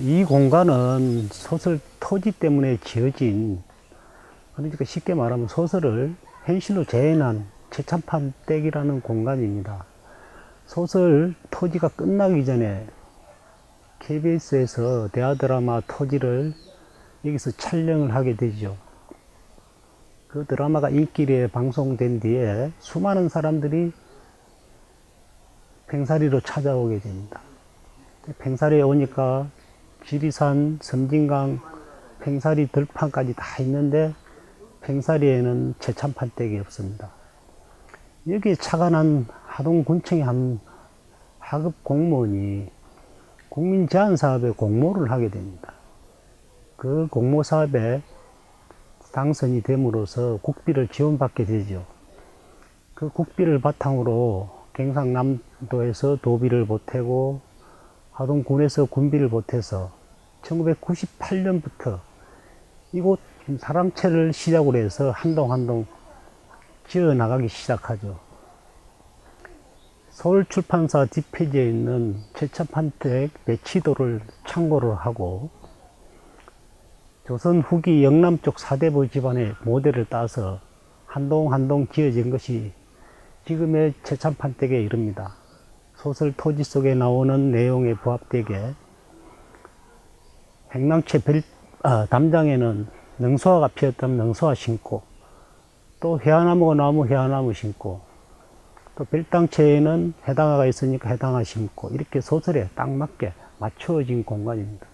이 공간은 소설 토지 때문에 지어진 그러니까 쉽게 말하면 소설을 현실로 재현한 최참판 댁이라는 공간입니다. 소설 토지가 끝나기 전에 KBS에서 대하드라마 토지를 여기서 촬영을 하게 되죠. 그 드라마가 인기리에 방송된 뒤에 수많은 사람들이 팽사리로 찾아오게 됩니다. 팽사리에 오니까 지리산, 섬진강, 팽사리 들판까지 다 있는데 팽사리에는 최참판 댁이 없습니다. 여기에 착안한 하동군청의 한 하급 공무원이 국민제안사업에 공모를 하게 됩니다. 그 공모 사업에 당선이 됨으로써 국비를 지원받게 되죠. 그 국비를 바탕으로 경상남도에서 도비를 보태고 하동군에서 군비를 보태서 1998년부터 이곳 사랑채를 시작으로 해서 한동 한동 지어 나가기 시작하죠. 서울 출판사 뒷페이지에 있는 최첩한택 배치도를 참고를 하고 조선 후기 영남 쪽 사대부 집안의 모델을 따서 한동 한동 지어진 것이 지금의 최참판댁에 이릅니다. 소설 토지 속에 나오는 내용에 부합되게 행랑채 별, 아, 담장에는 능소화가 피었다면 능소화 심고 또 해안나무가 나오면 해안나무 심고 또 별당채에는 해당화가 있으니까 해당화 심고 이렇게 소설에 딱 맞게 맞춰진 공간입니다.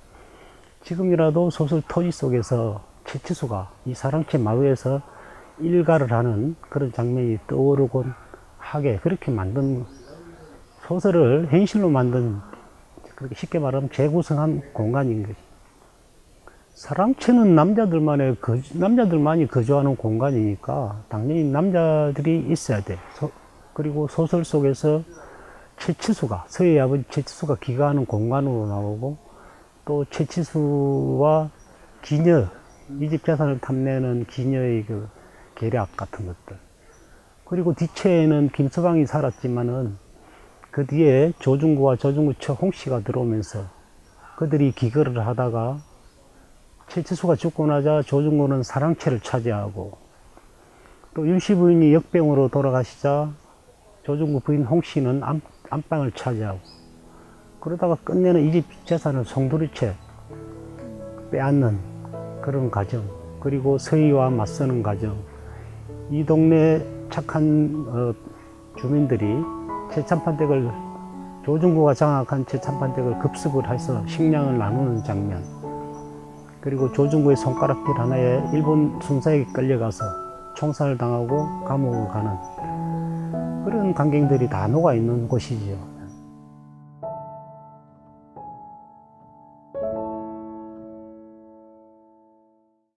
지금이라도 소설 토지 속에서 최치수가 이 사랑채 마루에서 일가를 하는 그런 장면이 떠오르곤 하게 그렇게 만든 소설을 현실로 만든 그렇게 쉽게 말하면 재구성한 공간인 거지. 사랑채는 남자들만의 거, 남자들만이 거주하는 공간이니까 당연히 남자들이 있어야 돼. 소, 그리고 소설 속에서 최치수가 서해 아버지 최치수가 기가하는 공간으로 나오고 또 최치수와 기녀 이집 재산을 탐내는 기녀의 그 계략 같은 것들 그리고 뒤채에는 김서방이 살았지만은 그 뒤에 조중구와 조중구 처 홍씨가 들어오면서 그들이 기거를 하다가 최치수가 죽고 나자 조중구는 사랑채를 차지하고 또 윤씨 부인이 역병으로 돌아가시자 조중구 부인 홍씨는 안, 안방을 차지하고 그러다가 끝내는 이 집 재산을 송두리째 빼앗는 그런 과정 그리고 서희와 맞서는 과정. 이 동네 착한 어, 주민들이 최참판댁을 조중구가 장악한 최참판댁을 급습을 해서 식량을 나누는 장면 그리고 조중구의 손가락질 하나에 일본 순사에게 끌려가서 총살을 당하고 감옥을 가는 그런 광경들이 다 녹아 있는 곳이지요.